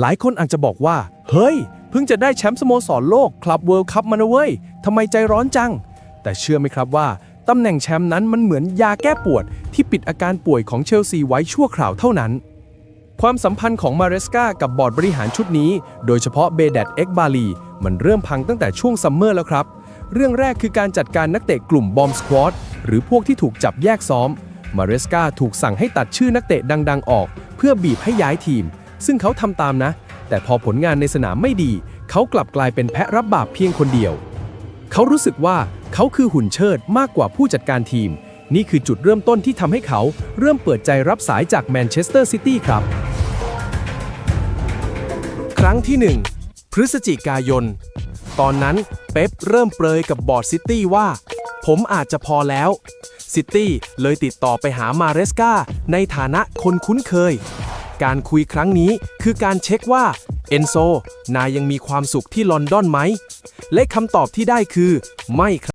หลายคนอาจจะบอกว่า เฮ้ย เพิ่งจะได้แชมป์สโมสรโลกคลับเวิลด์คัพมานะเว้ยทำไมใจร้อนจัง แต่เชื่อไหมครับว่าตำแหน่งแชมป์นั้นมันเหมือนยาแก้ปวด ที่ปิดอาการป่วยของเชลซีไว้ชั่วคราวเท่านั้น ความสัมพันธ์ของมาเรสกากับบอร์ดบริหารชุดนี้ โดยเฉพาะเบเดตเอ็กบาลีมันเริ่มพังตั้งแต่ช่วงซัมเมอร์แล้วครับ เรื่องแรกคือการจัดการนักเตะกลุ่มบอมสควอตหรือพวกที่ถูกจับแยกซ้อม มาเรสกาถูกสั่งให้ตัดชื่อนักเตะดัง ๆ ออก เพื่อบีบให้ย้ายทีม ซึ่งเขาทำตามนะ แต่พอผลงานในสนามไม่ดี เขากลับกลายเป็นแพะรับบาปเพียงคนเดียว เขารู้สึกว่าเขาคือหุ่นเชิดมากกว่าผู้จัดการทีม นี่คือจุดเริ่มต้นที่ทำให้เขาเริ่มเปิดใจรับสายจากแมนเชสเตอร์ซิตี้ครับ ครั้งที่ 1 พฤศจิกายน ตอนนั้นเป๊ปเริ่มเปรยกับบอร์ดซิตี้ว่า ผมอาจจะพอแล้วซิตี้เลยติดต่อไปหามาเรสกาในฐานะคนคุ้นเคย การคุยครั้งนี้คือการเช็คว่าเอนโซนายยังมีความสุขที่ลอนดอนไหม และคำตอบที่ได้คือ ไม่ครับ